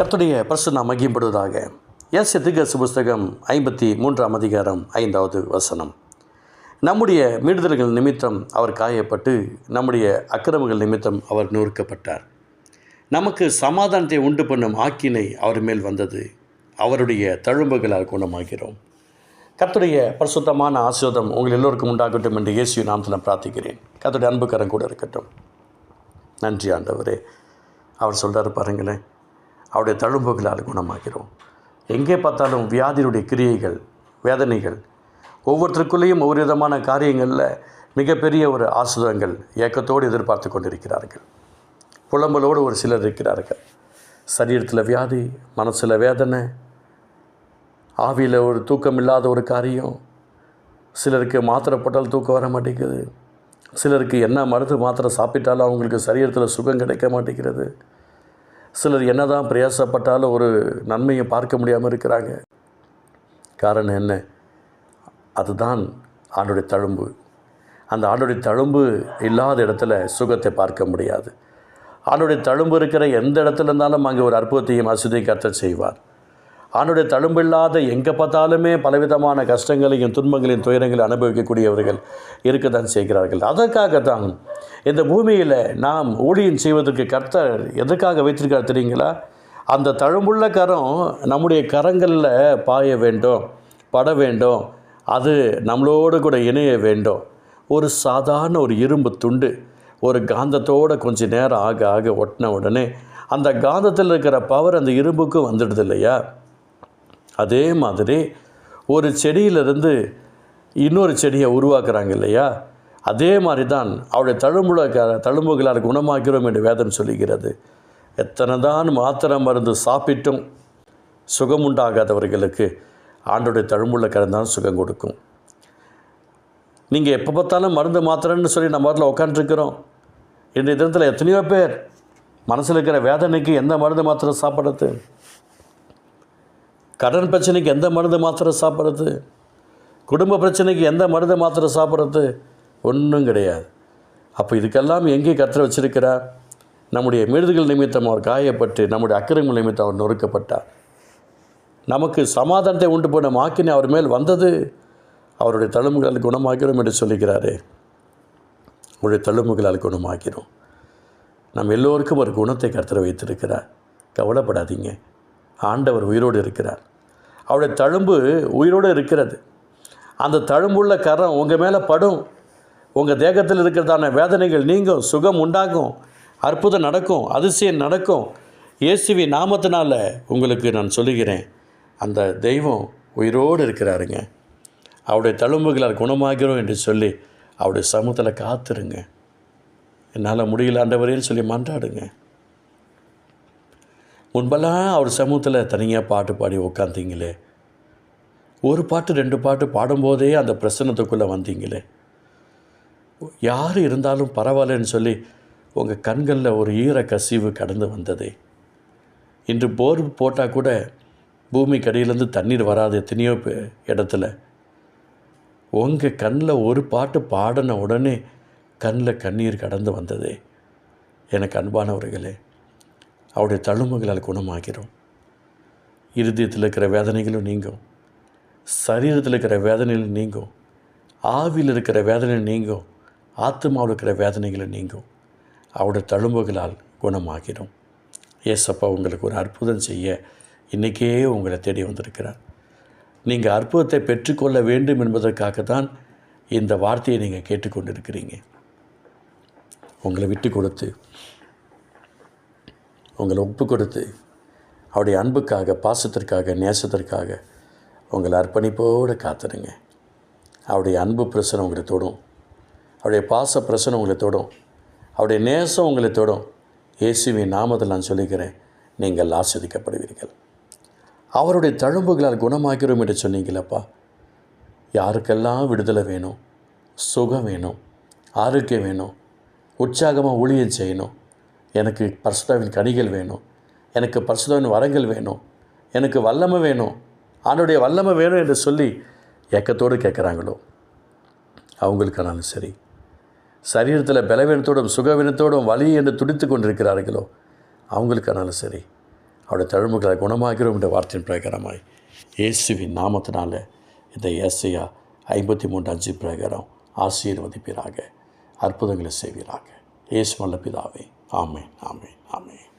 கர்த்தருடைய பிரசன்ன மகிம்படுவதாக எஸ் திகசு புஸ்தகம் ஐம்பத்தி மூன்றாம் அதிகாரம் ஐந்தாவது வசனம். நம்முடைய மீடுதல்கள் நிமித்தம் அவர் காயப்பட்டு நம்முடைய அக்கிரமங்கள் நிமித்தம் அவர் நொறுக்கப்பட்டார். நமக்கு சமாதானத்தை உண்டு பண்ணும் ஆக்கினை அவர் மேல் வந்தது. அவருடைய தழும்புகளால் குணமாகிறோம். கத்துடைய பரிசுத்தமான ஆசிர்வாதம் உங்கள் எல்லோருக்கும் உண்டாகட்டும் என்று இயேசு நாமத்தில் பிரார்த்திக்கிறேன். கத்துடைய அன்புக்கரம் கூட இருக்கட்டும். நன்றி ஆண்டவரே. அவர் சொல்கிறாரு பாருங்களேன் அவருடைய தழும்புகளால் குணமாகிறோம். எங்கே பார்த்தாலும் வியாதியினுடைய கிரியைகள் வேதனைகள் ஒவ்வொருத்தருக்குள்ளேயும் ஒவ்வொரு விதமான காரியங்களில் மிகப்பெரிய ஒரு ஆசுதங்கள் ஏக்கத்தோடு எதிர்பார்த்து கொண்டிருக்கிறார்கள். புலம்பலோடு ஒரு சிலர் இருக்கிறார்கள். சரீரத்தில் வியாதி மனசில் வேதனை ஆவியில் ஒரு தூக்கம் இல்லாத ஒரு காரியம் சிலருக்கு மாத்திரை போட்டால் தூக்கம் வர மாட்டேங்குது சிலருக்கு என்ன மருந்து மாத்திரை சாப்பிட்டாலும் அவங்களுக்கு சரீரத்தில் சுகம் கிடைக்க மாட்டேங்கிறது சிலர் என்னதான் பிரயாசப்பட்டாலும் ஒரு நன்மையை பார்க்க முடியாமல் இருக்கிறாங்க. காரணம் என்ன? அதுதான் ஆண்டுடைய தழும்பு. அந்த ஆண்டுடைய தழும்பு இல்லாத இடத்துல சுகத்தை பார்க்க முடியாது. ஆண்டுடைய தழும்பு இருக்கிற எந்த இடத்துல இருந்தாலும் அங்கே ஒரு அற்புதத்தையும் அசுதியும் கத்த செய்வார். ஆண்டுடைய தழும்பு இல்லாத எங்கே பார்த்தாலுமே பலவிதமான கஷ்டங்களையும் துன்பங்களையும் துயரங்களையும் அனுபவிக்கக்கூடியவர்கள் இருக்க தான் செய்கிறார்கள். அதற்காகத்தான் இந்த பூமியில் நாம் ஊழியம் செய்வதற்கு கர்த்தர் எதற்காக வைத்திருக்கார் தெரியுங்களா? அந்த தழும்புள்ள கரம் நம்முடைய கரங்களில் பாய வேண்டும் பட வேண்டும். அது நம்மளோடு கூட இணைய வேண்டும். ஒரு சாதாரண ஒரு இரும்பு துண்டு ஒரு காந்தத்தோடு கொஞ்சம் நேரம் ஆக ஆக ஒட்டின உடனே அந்த காந்தத்தில் இருக்கிற பவர் அந்த இரும்புக்கும் வந்துடுது இல்லையா? அதே மாதிரி ஒரு செடியிலிருந்து இன்னொரு செடியை உருவாக்குறாங்க இல்லையா? அதே மாதிரி தான் அவருடைய தழும்புல க தழும்புகளால் குணமாக்கிறோம் என்று வேதம் சொல்லுகிறது. எத்தனை தான் மாத்திரை மருந்து சாப்பிட்டும் சுகம் உண்டாகாதவர்களுக்கு ஆண்டுடைய தழும்புள்ள கரம் தான் சுகம் கொடுக்கும். நீங்கள் எப்போ பார்த்தாலும் மருந்து மாத்திரைன்னு சொல்லி நம்ம வீட்டில் உட்காந்துருக்கிறோம் இன்றைய தினத்தில் எத்தனையோ பேர் மனசில் இருக்கிற வேதனைக்கு எந்த மருந்து மாத்திரை சாப்பிட்றது? கடன் பிரச்சனைக்கு எந்த மருந்து மாத்திரை சாப்பிட்றது? குடும்ப பிரச்சனைக்கு எந்த மருந்து மாத்திரை சாப்பிட்றது? ஒன்றும் கிடையாது. அப்போ இதுக்கெல்லாம் எங்கே கற்று வச்சிருக்கிறார்? நம்முடைய மிருதுகள் நிமித்தம் அவர் காயப்பட்டு நம்முடைய அக்கிரமங்கள் நிமித்தம் அவர் நொறுக்கப்பட்டார். நமக்கு சமாதானத்தை உண்டு போன மாக்கினை அவர் மேல் வந்தது அவருடைய தழும்புகளால் குணமாக்கிறோம் என்று சொல்லுகிறாரே. அவருடைய தழும்புகளால் குணமாக்கிறோம் நம் எல்லோருக்கும் ஒரு குணத்தை கர்த்தர் வைத்திருக்கிறார். கவலைப்படாதீங்க. ஆண்டவர் உயிரோடு இருக்கிறார். அவருடைய தழும்பு உயிரோடு இருக்கிறது. அந்த தழும்புள்ள கரம் உங்கள் மேலே படும். உங்கள் தேகத்தில் இருக்கிறதான வேதனைகள் நீங்கும் சுகம் உண்டாகும் அற்புதம் நடக்கும் அதிசயம் நடக்கும். இயேசுவி நாமத்தினால் உங்களுக்கு நான் சொல்லுகிறேன் அந்த தெய்வம் உயிரோடு இருக்கிறாருங்க. அவருடைய தழும்புகளால் குணமாகிறோம் என்று சொல்லி அவருடைய சமூகத்தில் காத்துருங்க. என்னால் முடியல ஆண்டவரேன்னு சொல்லி மன்றாடுங்க. முன்பெல்லாம் அவர் சமூகத்தில் தனியாக பாட்டு பாடி உக்காந்தீங்களே ஒரு பாட்டு ரெண்டு பாட்டு பாடும்போதே அந்த பிரசனத்துக்குள்ளே வந்தீங்களே. யார் இருந்தாலும் பரவாயில்லன்னு சொல்லி உங்கள் கண்களில் ஒரு ஈர கசிவு கடந்து வந்ததே. இன்று போர் போட்டால் கூட பூமி அடியிலேருந்து தண்ணீர் வராது எத்தனையோ இடத்துல. உங்கள் கண்ணில் ஒரு பாட்டு பாடின உடனே கண்ணில் கண்ணீர் கடந்து வந்ததே. எனக்கு அன்பானவர்களே அவருடைய தழும்புகளால் குணமாகிறோம். இருதயத்தில் இருக்கிற வேதனைகளும் நீங்கும். சரீரத்தில் இருக்கிற வேதனைகளும் நீங்கும். ஆவியில் இருக்கிற வேதனை நீங்கும். ஆத்மாவில் இருக்கிற வேதனைகளை நீங்கும். அவருடைய தழும்புகளால் குணமாகிடும். ஏசப்பா உங்களுக்கு ஒரு அற்புதம் செய்ய இன்றைக்கே உங்களை தேடி வந்திருக்கிறார். நீங்கள் அற்புதத்தை பெற்றுக்கொள்ள வேண்டும் என்பதற்காக தான் இந்த வார்த்தையை நீங்கள் கேட்டுக்கொண்டிருக்கிறீங்க. உங்களை விட்டு கொடுத்து உங்களை ஒப்பு கொடுத்து அவருடைய அன்புக்காக பாசத்திற்காக நேசத்திற்காக உங்களை அர்ப்பணிப்போடு காத்துருங்க அவருடைய அன்பு பிரசனை உங்களை தொடும். அவருடைய பாச பிரச்சனை உங்களை தொடும். அவருடைய நேசம் உங்களை தொடும். இயேசுவின் நாமத்தில் நான் சொல்லிக்கிறேன் நீங்கள் ஆஸ்வதிக்கப்படுவீர்கள். அவருடைய தழும்புகளால் குணமாக்கிறோம் என்று சொன்னீங்களப்பா. யாருக்கெல்லாம் விடுதலை வேணும் சுகம் வேணும் ஆரோக்கியம் வேணும் உற்சாகமாக ஊழியம் செய்யணும் எனக்கு பரிசுத்தாவின் கனிகள் வேணும் எனக்கு பரிசுத்தாவின் வரங்கள் வேணும் எனக்கு வல்லமை வேணும் ஆண்டுடைய வல்லமை வேணும் என்று சொல்லி ஏக்கத்தோடு கேட்குறாங்களோ? அவங்களுக்கானாலும் சரி. சரீரத்தில் பலவீனத்தோடும் சுகவீனத்தோடும் வலி என்று துடித்து கொண்டிருக்கிறார்களோ அவங்களுக்கானாலும் சரி அவருடைய தழும்புகளை குணமாகிறோம் என்ற வார்த்தையின் பிரகாரமாய் இயேசுவின் நாமத்தினால இந்த ஏசையா ஐம்பத்தி மூன்று அஞ்சு பிரகாரம் ஆசீர்வதிப்பீராக அற்புதங்களை செய்வீராக. இயேசு வல்ல பிதாவே. ஆமென் ஆமென் ஆமென்.